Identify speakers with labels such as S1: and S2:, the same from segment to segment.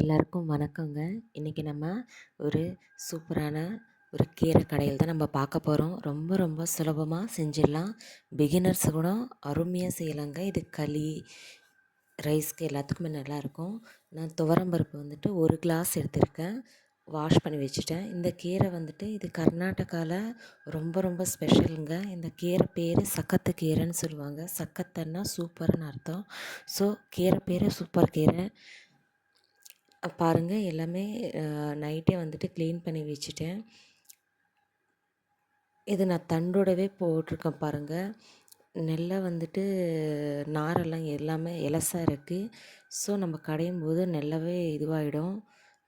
S1: எல்லாருக்கும் வணக்கங்க. இன்றைக்கி நம்ம ஒரு சூப்பரான ஒரு கீரை கடையில் தான் நம்ம பார்க்க போகிறோம் ரொம்ப ரொம்ப சுலபமாக செஞ்சிடலாம். பிகினர்ஸ் கூட அருமையாக செய்யலாங்க. இது களி ரைஸ்க்கு எல்லாத்துக்குமே நல்லாயிருக்கும் நான் துவரம்பருப்பு வந்துட்டு ஒரு கிளாஸ் எடுத்திருக்கேன். வாஷ் பண்ணி வச்சுட்டேன். இந்த கீரை வந்துட்டு இது கர்நாடகாவில் ரொம்ப ரொம்ப ஸ்பெஷலுங்க இந்த கீரை பேர் சக்கத்து கீரைன்னு சொல்லுவாங்க. சக்கத்தன்னா சூப்பர்னு அர்த்தம். ஸோ கீரை பேர் சூப்பர் கீரை. பாருங்கள் எல்லாமே நைட்டே வந்துட்டு க்ளீன் பண்ணி வச்சுட்டேன். இது நான் தண்டோடவே போட்டிருக்கேன் பாருங்கள் நெல்லை வந்துட்டு நாரெல்லாம் எல்லாமே இலசாக இருக்குது ஸோ நம்ம கடையும் போது நெல்லவே இதுவாகிடும்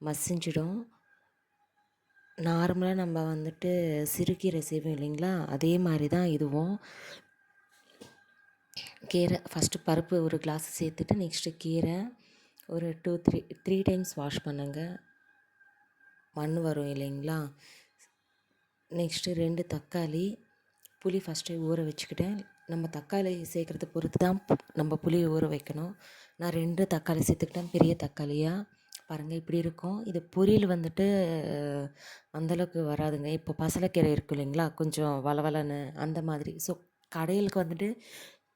S1: மசிஞ்சிடும். நார்மலாக நம்ம வந்துட்டு சிறுகீரை செய்வோம் இல்லைங்களா? அதே மாதிரி தான் இதுவும். கீரை ஃபஸ்ட்டு பருப்பு ஒரு கிளாஸ் சேர்த்துட்டு நெக்ஸ்ட்டு கீரை. ஒரு two three three times wash பண்ணுங்கள் மண் வரும் இல்லைங்களா? நெக்ஸ்ட்டு ரெண்டு தக்காளி புளி ஃபஸ்ட்டே ஊற வச்சுக்கிட்டேன். நம்ம தக்காளி சேர்க்குறத பொறுத்து தான் நம்ம புளியை ஊற வைக்கணும். நான் ரெண்டு தக்காளி சேர்த்துக்கிட்டேன் பெரிய தக்காளியாக பாருங்கள் இப்படி இருக்கும். இது பொரியல் வந்துட்டு அந்தளவுக்கு வராதுங்க. இப்போ பசலைக்கீரை இருக்கும் இல்லைங்களா? கொஞ்சம் வளவலன்னு அந்த மாதிரி. ஸோ கடையிலுக்கு வந்துட்டு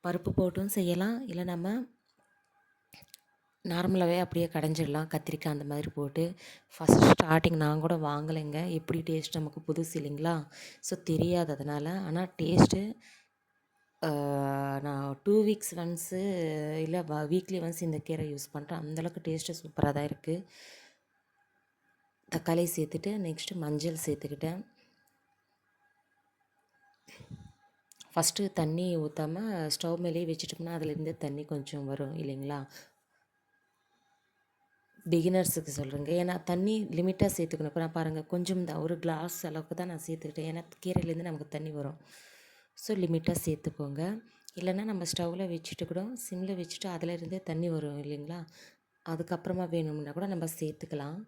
S1: பருப்பு போட்டும் செய்யலாம். இல்லை நம்ம நார்மலாகவே அப்படியே கடைஞ்சிடலாம். கத்திரிக்காய் அந்த மாதிரி போட்டு. ஃபஸ்ட் ஸ்டார்டிங் நான் கூட வாங்கலைங்க. எப்படி டேஸ்ட் நமக்கு புதுசு இல்லைங்களா? ஸோ தெரியாது அதனால். ஆனால் டேஸ்ட்டு நான் டூ வீக்ஸ் ஒன்ஸு இல்லை வீக்லி ஒன்ஸ் இந்த கீரை யூஸ் பண்ணுறேன் அந்தளவுக்கு டேஸ்ட்டு சூப்பராக தான் இருக்குது தக்காளி சேர்த்துட்டு நெக்ஸ்ட்டு மஞ்சள் சேர்த்துக்கிட்டேன். ஃபஸ்ட்டு தண்ணி ஊற்றாமல் ஸ்டவ் மேலேயே வச்சுட்டோம்னா அதுலேருந்து தண்ணி கொஞ்சம் வரும் இல்லைங்களா? பிகினர்ஸுக்கு சொல்கிறேங்க ஏன்னா தண்ணி லிமிட்டாக சேர்த்துக்கணும். இப்போ நான் பாருங்கள் கொஞ்சம் தான் ஒரு கிளாஸ் அளவுக்கு தான் நான் சேர்த்துக்கிட்டேன். ஏன்னா கீரையிலேருந்து நமக்கு தண்ணி வரும். ஸோ லிமிட்டாக சேர்த்துக்கோங்க. இல்லைன்னா நம்ம ஸ்டவ்வில் வச்சுட்டு கூட சிம்மில் வச்சுட்டு அதில் தண்ணி வரும் இல்லைங்களா? அதுக்கப்புறமா வேணும்னா கூட நம்ம சேர்த்துக்கலாம்.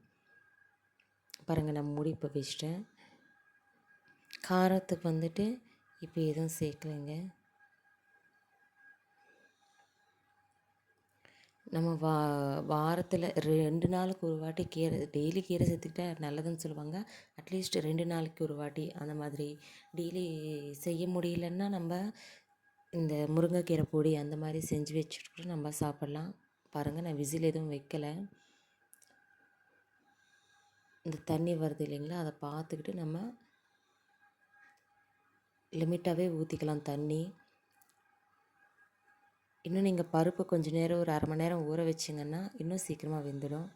S1: பாருங்கள் நான் மூடி இப்போ வச்சுட்டேன். காரத்துக்கு வந்துட்டு இப்போ எதுவும் சேர்க்கலைங்க. நம்ம வா வாரத்தில் ரெண்டு நாளுக்கு ஒரு வாட்டி கீரை டெய்லி கீரை சேர்த்துக்கிட்டா நல்லதுன்னு சொல்லுவாங்க. அட்லீஸ்ட் ரெண்டு நாளைக்கு ஒரு வாட்டி அந்த மாதிரி டெய்லி செய்ய முடியலன்னா நம்ம இந்த முருங்கைக்கீரை பொடி அந்த மாதிரி செஞ்சு வச்சுட்டு கூட நம்ம சாப்பிட்லாம். பாருங்கள் நான் விசில் எதுவும் வைக்கலை. இந்த தண்ணி வருது இல்லைங்களா அதை பார்த்துக்கிட்டு நம்ம லிமிட்டாகவே ஊற்றிக்கலாம் தண்ணி. இன்னும் நீங்கள் பருப்பு கொஞ்சம் நேரம் ஒரு அரை மணி நேரம் ஊற வச்சிங்கன்னா இன்னும் சீக்கிரமாக வெந்துடும்.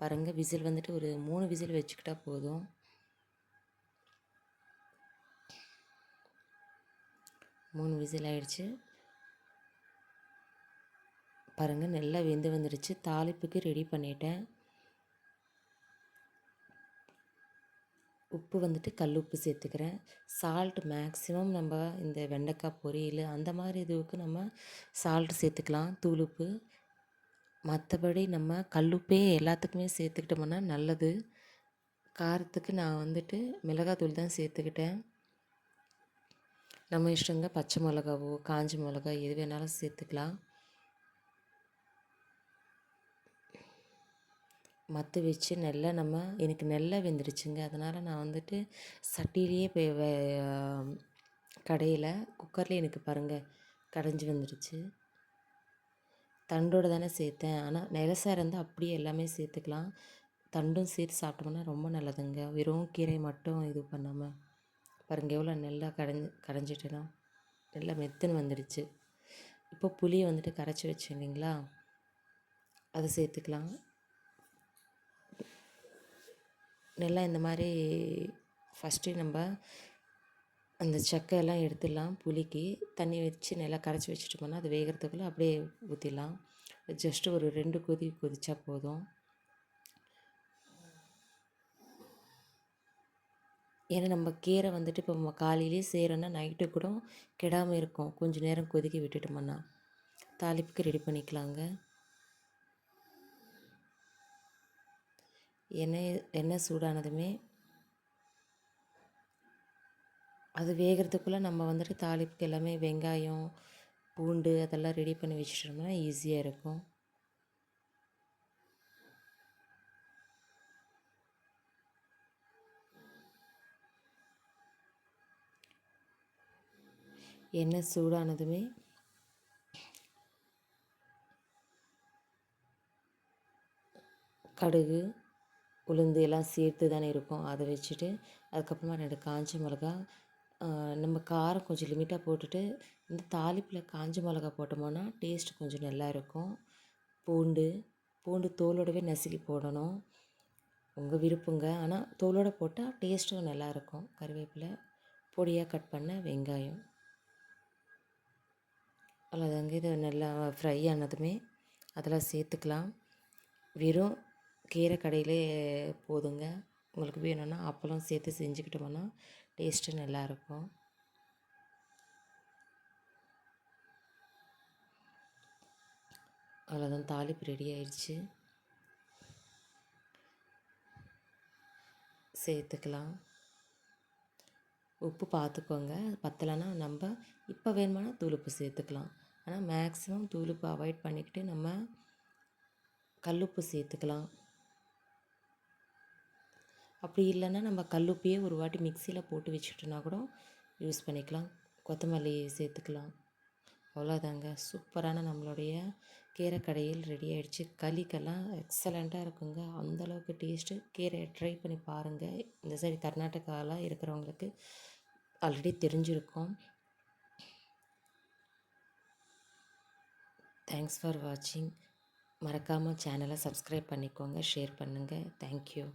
S1: பாருங்கள் விசில் வந்துட்டு ஒரு மூணு விசில் வச்சுக்கிட்டா போதும். மூணு விசில் ஆயிடுச்சு. பாருங்கள் நல்லா வெந்து வந்துடுச்சு. தாளிப்புக்கு ரெடி பண்ணிட்டேன். உப்பு வந்துட்டு கல் உப்பு சேர்த்துக்கிறேன். சால்ட் மேக்ஸிமம் நம்ம இந்த வெண்டைக்காய் பொரியல் அந்த மாதிரி இதுவுக்கு நம்ம சால்ட் சேர்த்துக்கலாம். தூள் உப்பு. மற்றபடி நம்ம கல்லுப்பே எல்லாத்துக்குமே சேர்த்துக்கிட்டோம்னா நல்லது. காரத்துக்கு நான் வந்துட்டு மிளகாத்தூள் தான் சேர்த்துக்கிட்டேன். நம்ம இஷ்டங்க பச்சை மிளகாவோ காஞ்சி மிளகா எது வேணாலும் சேர்த்துக்கலாம். மத்து வச்சு நல்லா நம்ம எனக்கு நல்லா வெந்துடுச்சுங்க. அதனால் நான் வந்துட்டு சட்டியிலேயே போய் கடையில் குக்கரில் எனக்கு பாருங்கள் கடைஞ்சி வந்துடுச்சு. தண்டோடு தானே சேர்த்தேன். ஆனால் நெலசாக இருந்தால் அப்படியே எல்லாமே சேர்த்துக்கலாம். தண்டும் சேர்த்து சாப்பிட்டோம்னா ரொம்ப நல்லதுங்க. வெறும் கீரை மட்டும் இது பண்ணாமல் பாருங்கள் எவ்வளோ நல்லா கடைஞ்சி கடைஞ்சிட்டேனா. நல்லா மெத்துன்னு வந்துடுச்சு. இப்போ புளியை வந்துட்டு கரைச்சி வச்சேன் இல்லைங்களா? அதை சேர்த்துக்கலாம். நல்லா இந்த மாதிரி ஃபஸ்ட்டு நம்ம அந்த சக்கையெல்லாம் எடுத்துடலாம் புளிக்கு. தண்ணி வச்சு நல்லா கரைச்சி வச்சுட்டோம்னா அது வேகிறதுக்குள்ளே அப்படியே ஊற்றிடலாம் ஜஸ்ட்டு ஒரு ரெண்டு கொதி கொதிச்சா போதும். ஏன்னா நம்ம கீரை வந்துட்டு இப்போ நம்ம காலையிலே செய்கிறோன்னா நைட்டு கூட கெடாமல் இருக்கும். கொஞ்சம் நேரம் கொதிக்க விட்டுட்டோம்னா தாளிப்புக்கு ரெடி பண்ணிக்கலாங்க. எண்ணெய் எண்ணெய் சூடானதுமே அது வேகிறதுக்குள்ளே நம்ம வந்துட்டு தாளிப்புக்கு எல்லாமே வெங்காயம் பூண்டு அதெல்லாம் ரெடி பண்ணி வச்சிட்டோம்னா ஈஸியாக இருக்கும். எண்ணெய் சூடானதுமே கடுகு உளுந்து எல்லாம் சேர்த்து தானே இருக்கும். அதை வச்சுட்டு அதுக்கப்புறமா ரெண்டு காஞ்ச மிளகா நம்ம காரம் கொஞ்சம் லிமிட்டாக போட்டுட்டு இந்த தாளிப்பில் காஞ்ச மிளகா போட்டோம்னா டேஸ்ட் கொஞ்சம் நல்லா இருக்கும். பூண்டு பூண்டு தோலோடவே நசுக்கி போடணும். உங்கள் விருப்பங்க. ஆனால் தோலோடு போட்டால் டேஸ்ட்டும் நல்லாயிருக்கும் கருவேப்பிலை பொடியாக கட் பண்ண வெங்காயம். அவ்வளோதாங்க இது நல்லா ஃப்ரை ஆனதுமே. அதெல்லாம் சேர்த்துக்கலாம். வெறும் கீரை கடையிலே போதுங்க. உங்களுக்கு வேணும்னா அப்பளம் சேர்த்து செஞ்சுக்கிட்டோம்னா டேஸ்ட்டு நல்லாயிருக்கும். அவ்வளோதான் தாளிப்பு ரெடி ஆயிடுச்சு. சேர்த்துக்கலாம். உப்பு பார்த்துக்கோங்க. பத்தலைன்னா நம்ம இப்போ வேணுமானா தூளுப்பு சேர்த்துக்கலாம். ஆனால் மேக்ஸிமம் தூளுப்பு அவாய்ட் பண்ணிக்கிட்டு நம்ம கல்லுப்பு சேர்த்துக்கலாம். அப்படி இல்லைன்னா நம்ம கல்லுப்பையே ஒரு வாட்டி மிக்சியில் போட்டு வச்சுக்கிட்டோன்னா கூட யூஸ் பண்ணிக்கலாம். கொத்தமல்லி சேர்த்துக்கலாம். அவ்வளோதாங்க சூப்பரான நம்மளுடைய கீரை கடையில் ரெடி ஆகிடுச்சு களிக்கெல்லாம் எக்ஸலண்ட்டாக இருக்குங்க. அந்தளவுக்கு டேஸ்ட்டு கீரை ட்ரை பண்ணி பாருங்கள் இந்த சைடு கர்நாடகாவில் இருக்கிறவங்களுக்கு ஆல்ரெடி தெரிஞ்சிருக்கும். தேங்க்ஸ் ஃபார் வாட்சிங் மறக்காமல் சேனலை சப்ஸ்கிரைப் பண்ணிக்கோங்க. ஷேர் பண்ணுங்கள் தேங்க்யூ